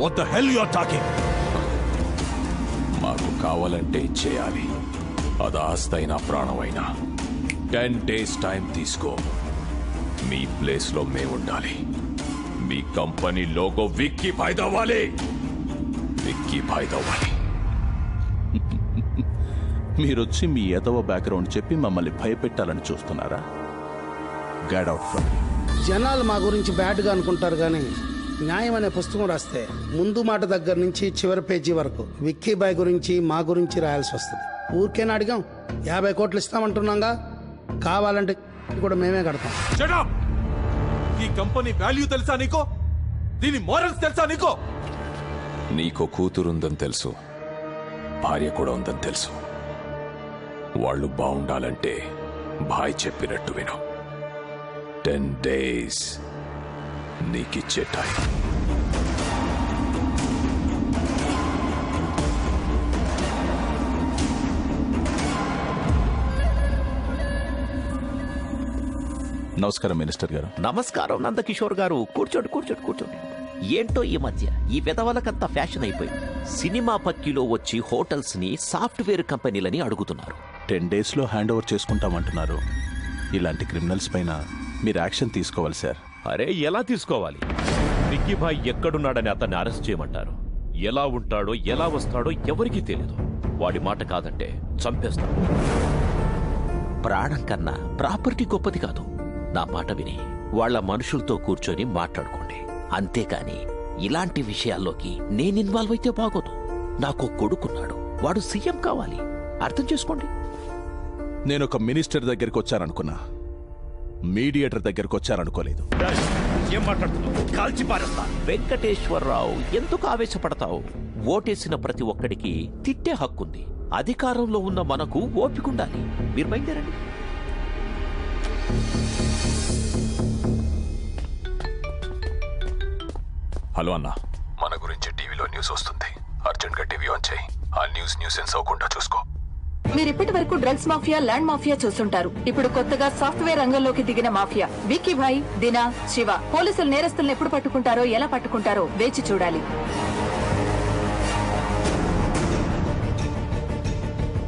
What the hell you are talking మాకు కావాలంటే చేయాలి. అది ఆస్తైనా ప్రాణమైనా. టెన్ డేస్ టైం తీసుకో. మీ ప్లేస్లో మేము ఉండాలి మీ కంపెనీ లోగో విక్కీ భాయ్దవ్వాలి విక్కీ భాయ్దవ్వాలి మీరొచ్చి మీ ఎదవ బ్యాక్గ్రౌండ్ చెప్పి మమ్మల్ని భయపెట్టాలని చూస్తున్నారా? గైడ్ అవుట్ ఫ్రమ్ జనాలు మా గురించి బ్యాడ్గా అనుకుంటారు కానీ న్యాయం అనే పుస్తకం రాస్తే ముందు మాట దగ్గర నుంచి చివరి పేజీ వరకు విక్కీ బాయ్ గురించి మా గురించి రాయాల్సి వస్తుంది. ఊరికేనా అడిగాం? యాభై కోట్లు ఇస్తామంటున్నాగా? కావాలంటే కూడా మేమే కడతాం! ఈ కంపెనీ వాల్యూ తెలుసా నీకో? దీని మోరల్స్ తెలుసా నీకో? నీకో కూతురుందని తెలుసు. భార్య కూడా ఉందని తెలుసు. వాళ్ళు బాగుండాలంటే భాయ్ చెప్పినట్టు విను. టెన్ డేస్ నీకిచ్చే టైం. నమస్కారం మినిస్టర్ గారు. నమస్కారం నందకిషోర్ గారు. కూర్చోండి కూర్చోండి కూర్చోండి. ఏంటో ఈ మధ్య? ఈ విధవలకంతా ఫ్యాషన్ అయిపోయింది. సినిమా పక్కిలో వచ్చి హోటల్స్ని సాఫ్ట్వేర్ కంపెనీలని అడుగుతున్నారు. టెన్ డేస్లో హ్యాండ్ ఓవర్ చేసుకుంటామంటున్నారు. ఇలాంటి క్రిమినల్స్ పైన మీరు యాక్షన్ తీసుకోవాలి సార్. అరే ఎలా తీసుకోవాలి? మిక్కీభాయ్ ఎక్కడున్నాడని అతన్ని అరెస్ట్ చేయమంటారు. ఎలా ఉంటాడో ఎలా వస్తాడో ఎవరికీ తెలియదు వాడి మాట కాదంటే చంపేస్తాడు ప్రాణం కన్నా ప్రాపర్టీ గొప్పది కాదు. నా మాట విని వాళ్ళ మనుషులతో కూర్చొని మాట్లాడుకోండి. అంతేకాని ఇలాంటి విషయాల్లోకి నేను ఇన్వాల్వ్ అయితే బాగోదు. నాకు కొడుకున్నాడు. వాడు సీఎం కావాలి. అర్థం చేసుకోండి. నేను ఒక మినిస్టర్ దగ్గరికి వచ్చాననుకున్నా మీడియేటర్ దగ్గరికి వచ్చాననుకోలేదు ఏం మాట్లాడుతున్నావు? కాల్చి పారేస్తా. వెంకటేశ్వరరావు ఎందుకు ఆవేశపడతావు? ఓటేసిన ప్రతి ఒక్కడికి తిట్టే హక్కుంది. అధికారంలో ఉన్న మనకు ఓపికండాలి మీరు బయలుదేరండి. హలో అన్న. మన గురించి టీవీలో న్యూస్ వస్తుంది. అర్జెంట్గా టీవీ ఆన్ చేయి. ఆ న్యూస్ న్యూసెన్స్ అవ్వకుండా చూసుకో. మీరు ఇప్పటి వరకు డ్రగ్స్ మాఫియా ల్యాండ్ మాఫియా చూస్తుంటారు. ఇప్పుడు కొత్తగా సాఫ్ట్వేర్ రంగంలోకి దిగిన మాఫియా. విక్కీ భాయ్ దినా శివ. పోలీసులు నేరస్తులను ఎప్పుడు పట్టుకుంటారో ఎలా పట్టుకుంటారో వేచి చూడాలి.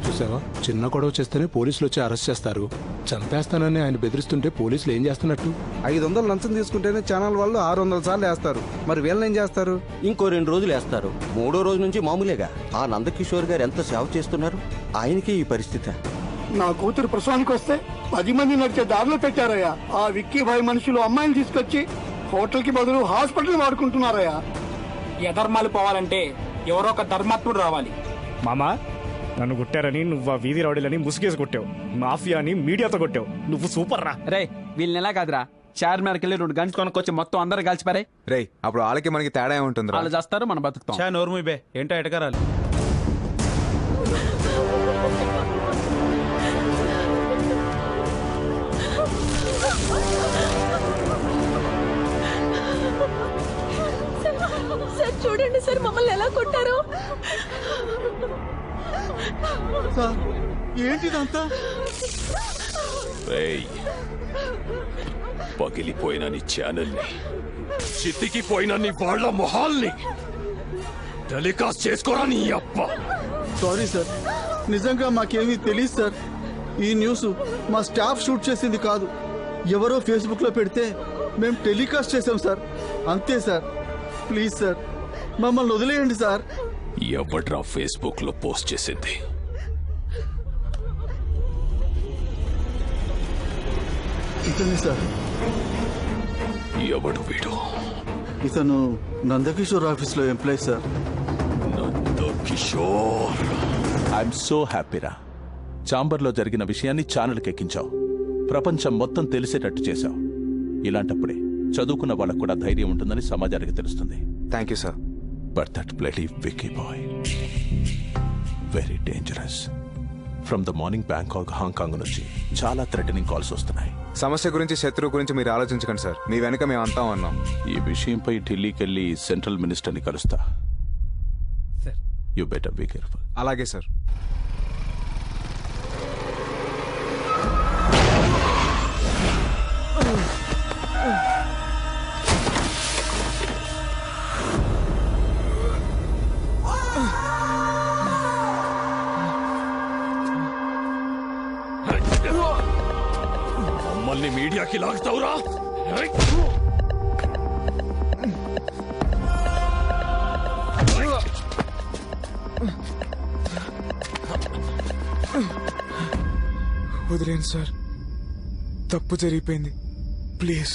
చూసావా? చిన్న గొడవ చేస్తేనే పోలీసులు వచ్చి అరెస్ట్ చేస్తారు. చంపేస్తానని ఆయన బెదిరిస్తుంటే పోలీసులు ఏం చేస్తున్నట్టు? ఐదు వందలు లంచం తీసుకుంటేనే ఛానల్ వాళ్ళు ఆరు వందల సార్లు వేస్తారు. మరి వీళ్ళని ఏం చేస్తారు? ఇంకో రెండు రోజులు వేస్తారు. మూడో రోజు నుంచి మామూలేగా. ఆ నందకిషోర్ గారు ఎంత సేవ చేస్తున్నారు? ఆయనకి ఈ పరిస్థితి. నా కూతురు ప్రసవానికి వస్తే పది మంది నడిచే దారిలో పెట్టారయ్యా. ఆ విక్కీ భాయ్ మనుషులు అమ్మాయిని తీసుకొచ్చి హోటల్కి బదులు హాస్పిటల్ వాడుకుంటున్నారయ్యా. యధర్మాలు పోవాలంటే ఎవరో ఒక ధర్మాత్ముడు రావాలి. మామా నన్ను కొట్టారని నువ్వు ఆ వీధి రౌడీలని ముసుగేసి కొట్టావు. మాఫియాని మీడియాతో కొట్టావు. నువ్వు సూపర్ రా. రే వీళ్ళని ఎలా కాదురా? చార్మినార్కి వెళ్ళి రెండు గంటలు కొనుక్కొచ్చి మొత్తం అందరు కలిసిపారే రే అప్పుడు వాళ్ళకి మనకి తేడా ఉంటుంది వాళ్ళు చేస్తారు మనం బతుకుతాం. నోర్ము బే. ఏంటో ఎటకరాలి? సార్ మమ్మల్ని ఎలా కొట్టారో? రేయ్ పగిలిపోయిన నీ ఛానల్ని చితికిపోయిన నీ వాళ్ళ మొహాల్ని టెలికాస్ట్ చేసుకోరా నీ అప్ప సారీ సార్ నిజంగా మాకేమీ తెలియదు సార్ ఈ న్యూస్ మా స్టాఫ్ షూట్ చేసింది కాదు. ఎవరో ఫేస్బుక్లో పెడితే మేము టెలికాస్ట్ చేసాం సార్ అంతే సార్ ప్లీజ్ సార్ మమ్మల్ని వదిలేయండి సార్. ఎవడ్రా ఫేస్బుక్లో పోస్ట్ చేసింది? ఇతనే సార్. ఎవడు వీడు? ఇతను నందకిషోర్ ఆఫీస్లో employee sir. Kishore I'm so హ్యాపీరా చాంబర్లో జరిగిన విషయాన్ని ఛానల్కి ఎక్కించావు. ప్రపంచం మొత్తం తెలిసేటట్టు చేశావు. ఇలాంటప్పుడే చదువుకున్న వాళ్ళకు కూడా ధైర్యం ఉంటుందని సమాజానికి తెలుస్తుంది. Thank you sir. But that bloody Vicky Bhai very dangerous from the morning Bangkok Hong Kong నుంచి చాలా థ్రెటనింగ్ కాల్స్ వస్తున్నాయి. సమస్య గురించి శత్రువు గురించి మీరు ఆలోచించకండి సార్. మీ వెనక మేము అంతా ఉన్నాం. ఈ విషయంపై ఢిల్లీకి వెళ్ళి సెంట్రల్ మినిస్టర్ని కలుస్తా. యు బెటర్ బీ కేర్ఫుల్ అలాగే సార్. మమ్మల్ని మీడియాకి లాగుతావురా? ఏయ్! వదిలేండి సార్. తప్పు జరిగిపోయింది. ప్లీజ్.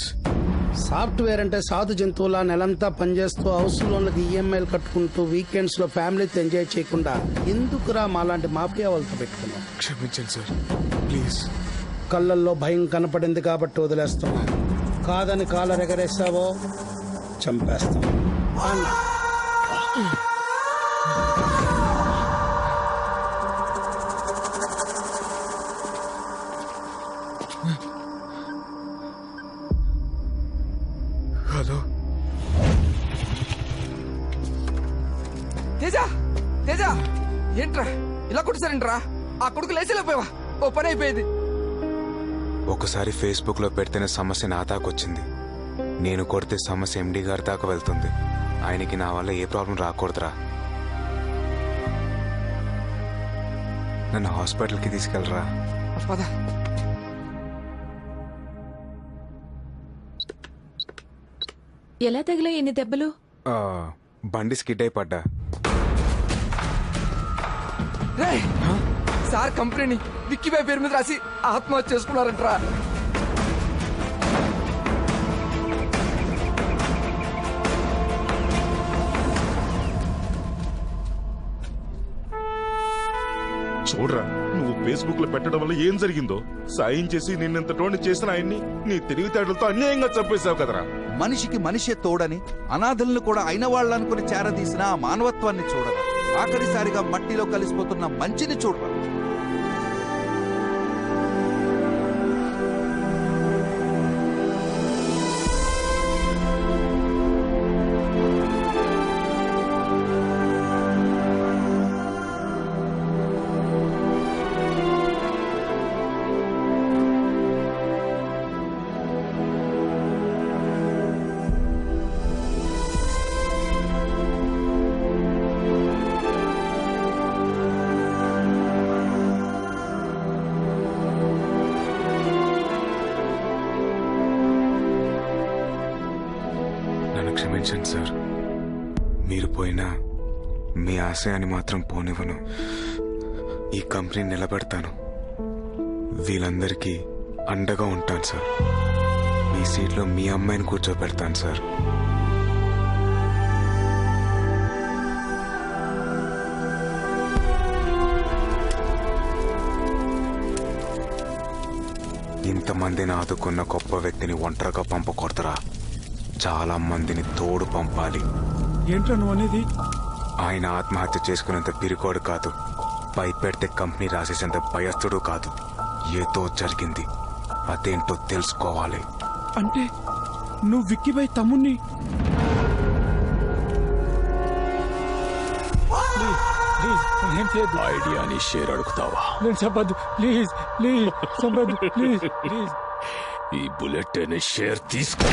సాఫ్ట్వేర్ అంటే సాధు జంతువుల నెలంతా పనిచేస్తూ హౌస్ లోన్లకు ఈఎంఐలు కట్టుకుంటూ వీకెండ్స్లో ఫ్యామిలీతో ఎంజాయ్ చేయకుండా ఎందుకురా మాలాంటి మాఫియా వాళ్ళతో పెట్టుకున్నాం క్షమించండి సార్. ప్లీజ్. కళ్ళల్లో భయం కనపడింది కాబట్టి వదిలేస్తున్నాం. కాదని కాలర్ ఎగరేసావో చంపేస్తాం. అన్న. హలో. తేజ తేజ ఏంట్రా? ఇలా కొట్టేశారేంట్రా? ఆ కొడుకు లేచేలేపోయావా ఓ పని అయిపోయేది. ఒకసారి ఫేస్బుక్లో పెడితేనే సమస్య నా దాకొచ్చింది. నేను కొడితే సమస్య ఎండి గారి దాకా వెళ్తుంది. ఆయనకి నా వల్ల ఏ ప్రాబ్లం రాకూడదురా. నన్ను హాస్పిటల్కి తీసుకెళ్ళరా. పద. ఎలా తగిలా ఎన్ని దెబ్బలు? ఆ, బండి స్కిడ్ అయి పడ్డా. రేయ్, సార్ కంపెనీని విక్కీబాయ్ పేరు మీద రాసి ఆత్మహత్య చేసుకున్నారంట్రా. చూడరా నువ్వు ఫేస్బుక్లో పెట్టడం వల్ల ఏం జరిగిందో? సాయం చేసి నిన్నెంతటోని చేసిన ఆయన్ని నీ తెలివితేటలతో అన్యాయంగా చంపేశావు కదరా. మనిషికి మనిషే తోడని అనాథలను కూడా అయిన వాళ్ళనుకుని చేరదీసిన ఆ మానవత్వాన్ని చూడరా. ఆఖరిసారిగా మట్టిలో కలిసిపోతున్న మంచిని చూడరా. క్షమించండి సార్. మీరు పోయినా మీ ఆశయాన్ని మాత్రం పోనివ్వను. ఈ కంపెనీ నిలబెడతాను. వీళ్ళందరికీ అండగా ఉంటాను సార్. మీ సీట్లో మీ అమ్మాయిని కూర్చోబెడతాను సార్. ఇంతమందిని ఆదుకున్న గొప్ప వ్యక్తిని ఒంటరిగా పంపకూడదురా. చాలా మందిని తోడు పంపాలి. ఏంట్రా నువ్వు అనేది? ఆయన ఆత్మహత్య చేసుకునేంత పిరికోడు కాదు. భయపెడితే కంపెనీ రాసేసేంత భయస్థుడు కాదు. ఏదో జరిగింది. అదేంటో తెలుసుకోవాలి. అంటే నువ్వు విక్కీబాయ్ తమ్ముణ్ణి? ఐడియాని షేర్ అడుగుతావా? నేను చెప్పద్దు. ప్లీజ్ ప్లీజ్ చెప్పద్దు. Please please. ఈ బుల్లెట్ అనే షేర్ తీసుకో.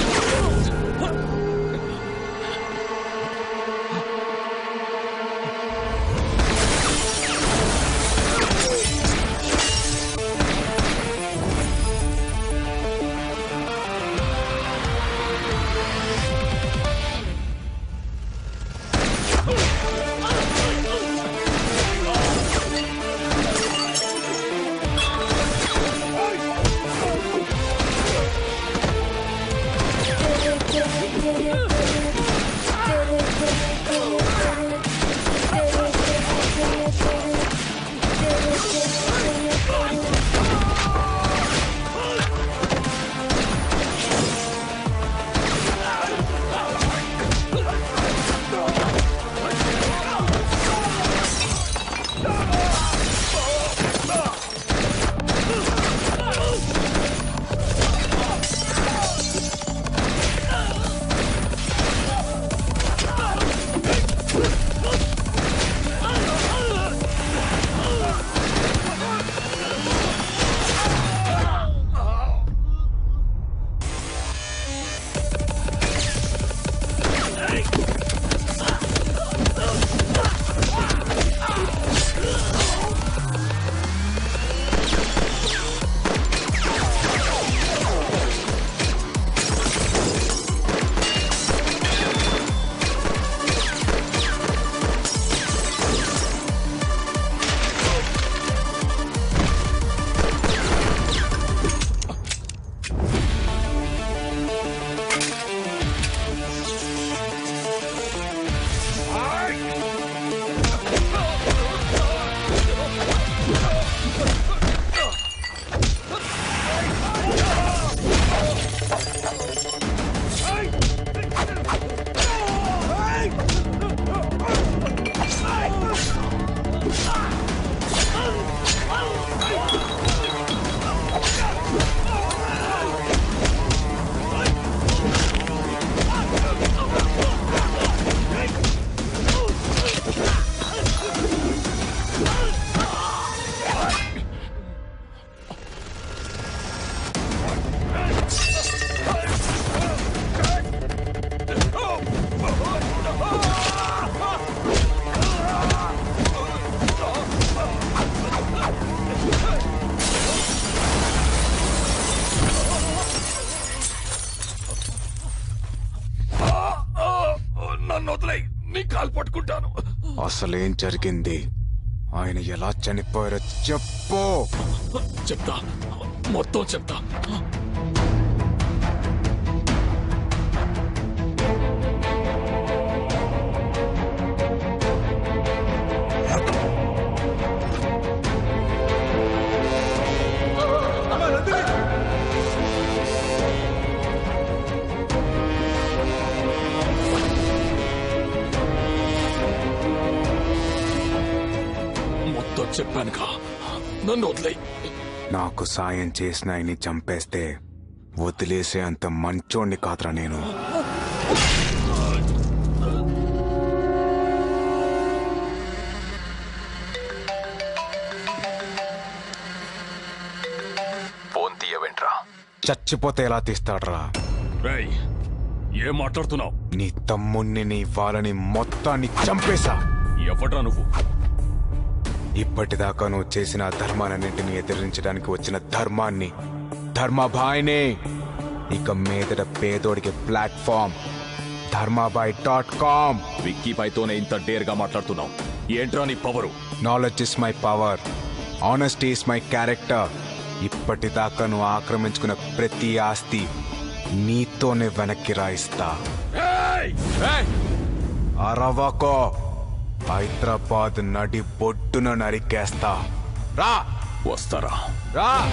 అసలేం జరిగింది? ఆయన ఎలా చనిపోయారో చెప్పు. చెప్తా. మొత్తం చెప్తా. చెప్పానుగా నన్ను వదిలేయ్. నాకు సాయం చేసిన ఆయన్ని చంపేస్తే వదిలేసే అంత మంచోణ్ణి కాదురా నేను. ఫోన్ తీయవేంట్రా? చచ్చిపోతే ఎలా తీస్తాడ్రా? రేయ్ ఏం మాట్లాడుతున్నావు? నీ తమ్ముణ్ణి నీ వాళ్ళని మొత్తాన్ని చంపేశా. ఎవడ్రా నువ్వు? ఇప్పటిదాకా నువ్వు చేసిన ధర్మాలన్నింటినీ ఎదిరించడానికి వచ్చిన ధర్మాన్ని ధర్మాబాయినే ఇక మీదట పేదోడికి platform Dharmabhai dot com. Vicky పైతోనే ఇంత డేర్గా మాట్లాడుతున్నావు. ఏంట్రా నీ power? Knowledge is my power honesty is my character ఇప్పటిదాకా నువ్వు ఆక్రమించుకున్న ప్రతి ఆస్తి నీతోనే వెనక్కి రాయిస్తా. అరవకో. హైదరాబాద్ నడి బొడ్డున నరికేస్తా. రా! వస్తారా? రా!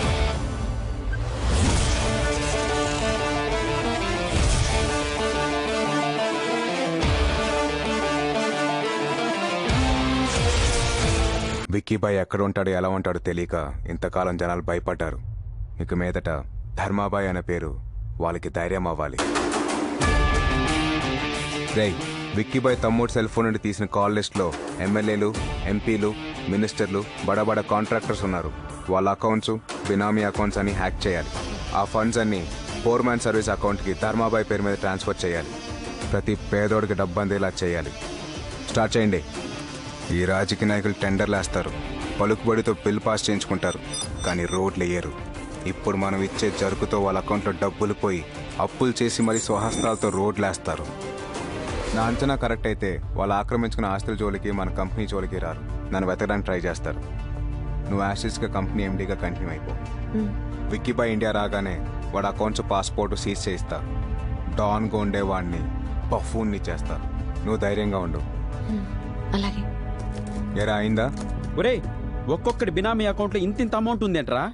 విక్కీబాయ్ ఎక్కడ ఉంటాడో ఎలా ఉంటాడో తెలియక ఇంతకాలం జనాలు భయపడ్డారు. ఇక మీదట ధర్మాబాయ్ అనే పేరు వాళ్ళకి ధైర్యం అవ్వాలి. రేయ్ విక్కీబాయ్ తమ్ముడు సెల్ ఫోన్ నుండి తీసిన కాల్ లిస్ట్లో ఎమ్మెల్యేలు ఎంపీలు మినిస్టర్లు బడబడ కాంట్రాక్టర్స్ ఉన్నారు. వాళ్ళ అకౌంట్స్ బినామీ అకౌంట్స్ అని హ్యాక్ చేయాలి. ఆ ఫండ్స్ అన్ని ఫోర్ మ్యాన్ సర్వీస్ అకౌంట్కి ధర్మాబాయ్ పేరు మీద ట్రాన్స్ఫర్ చేయాలి. ప్రతి పేదోడికి డబ్బు అందేలా చేయాలి. స్టార్ట్ చేయండి. ఈ రాజకీయ నాయకులు టెండర్లు వేస్తారు. పలుకుబడితో బిల్ పాస్ చేయించుకుంటారు. కానీ రోడ్లు వేయరు ఇప్పుడు మనం ఇచ్చే జరుకుతో వాళ్ళ అకౌంట్లో డబ్బులు పోయి అప్పులు చేసి మరీ స్వహస్తాలతో రోడ్లు వేస్తారు నా అంచనా కరెక్ట్ అయితే వాళ్ళు ఆక్రమించుకున్న ఆస్తుల జోలికి మన కంపెనీ జోలికి రారు. నన్ను వెతకడానికి ట్రై చేస్తారు. నువ్వు యాసిస్గా కంపెనీ ఎండీగా కంటిన్యూ అయిపో. విక్కీబాయ్ ఇండియా రాగానే వాడు అకౌంట్స్ పాస్పోర్ట్ సీజ్ చేయిస్తా. డాన్ గోండే వాడిని పఫూన్ని చేస్తా. నువ్వు ధైర్యంగా ఉండు. అలాగే. ఎరా అయిందా? ఒరే ఒక్కొక్కటి బినామీ అకౌంట్లో ఇంత ఇంత అమౌంట్ ఉందేంట్రా?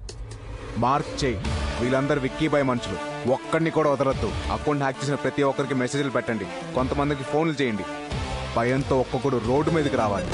మార్క్ చేయి. వీళ్ళందరూ విక్కీబాయ్ మనుషులు. ఒక్కడిని కూడా వదలొద్దు. అకౌంట్ హ్యాక్ చేసిన ప్రతి ఒక్కరికి మెసేజ్లు పెట్టండి. కొంతమందికి ఫోన్లు చేయండి. భయంతో ఒక్కొక్కడు రోడ్డు మీదకి రావాలి.